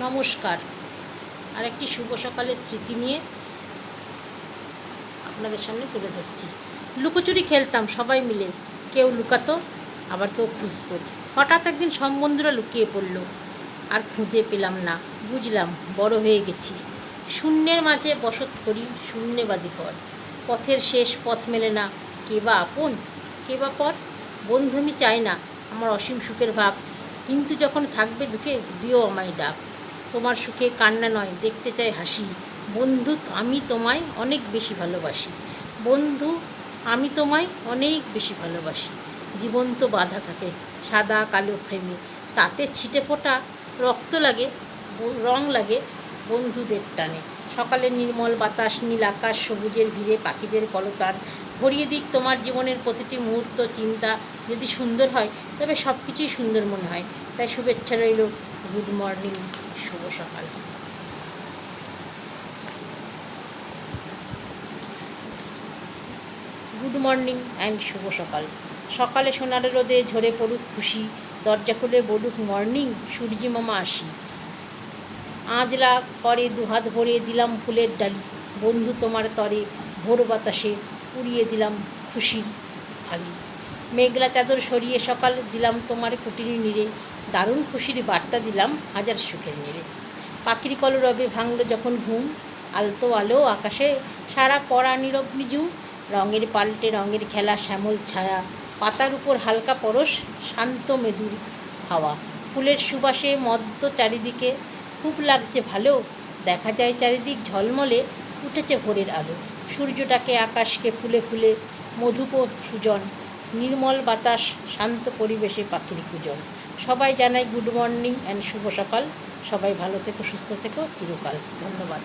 নমস্কার। আর একটি শুভ সকালের স্মৃতি নিয়ে আপনাদের সামনে তুলে ধরছি। লুকোচুরি খেলতাম সবাই মিলে। কেউ লুকাতো, আবার কেউ খুঁজতো। হঠাৎ একদিন সব বন্ধুরা লুকিয়ে পড়ল। আর খুঁজে পেলাম না। বুঝলাম, বড় হয়ে গেছি। শূন্যের মাঝে বসত করি শূন্যবাদী ঘর। পথের শেষ পথ মেলে না। কে বা আপন, কে বা পর? বন্ধু আমি চাই না। আমার অসীম সুখের ভাব। কিন্তু যখন থাকবে দুঃখে দিও আমায় ডাক। তোমার সুখে কান্না নয়, দেখতে চাই হাসি। বন্ধু, আমি তোমায় অনেক বেশি ভালোবাসি। বন্ধু, আমি তোমায় অনেক বেশি ভালোবাসি। জীবন্ত বাধা থাকে সাদা কালো ফ্রেমে তাতে ছিটে ফোটা রক্ত লাগে রং লাগে বন্ধুদের টানে। সকালে নির্মল বাতাস, নীল আকাশ, সবুজের ভিড়ে পাখিদের কলতান। ভরিয়ে দিক তোমার জীবনের প্রতিটি মুহূর্ত, চিন্তা যদি সুন্দর হয়, তবে সব কিছুই সুন্দর মনে হয়। তাই শুভেচ্ছা রইল, গুড মর্নিং। শুভ সকাল। গুড মর্নিং অ্যান্ড শুভ সকাল। সকালে সোনার রোদে ঝরে পড়ুক খুশি, দরজা খুলে বলুক মর্নিং সূর্যি মামা আসি। আঁজলা করে দুহাত ভরে দিলাম ফুলের ডালি। বন্ধু তোমার তরে ভোর বাতাসে উড়িয়ে দিলাম খুশির ফালি। মেঘলা চাদর সরিয়ে সকাল দিলাম তোমার কুটিরি নিরে দারুণ খুশির বার্তা দিলাম হাজার সুখের নিড়ে পাখির কলরবে ভাঙলো যখন ঘুম, আলতো আলো আকাশে, সারা পড়া নীরব নিজুম রঙের পাল্টে রঙের খেলা শ্যামল ছায়া, পাতার উপর হালকা পরশ, শান্ত মেদুর হাওয়া। ফুলের সুবাসে মদ্য চারিদিকে, খুব লাগছে ভালো, দেখা যায় চারিদিক ঝলমলে, উঠেছে ভোরের আলো। সূর্যটাকে আকাশকে ফুলে ফুলে মধুপ সুজন নির্মল বাতাস, শান্ত পরিবেশে পাখির কুজন। সবাই জানাই গুড মর্নিং অ্যান্ড শুভ সকাল। সবাই ভালো থেকো, সুস্থ থেকো, চিরকাল। ধন্যবাদ।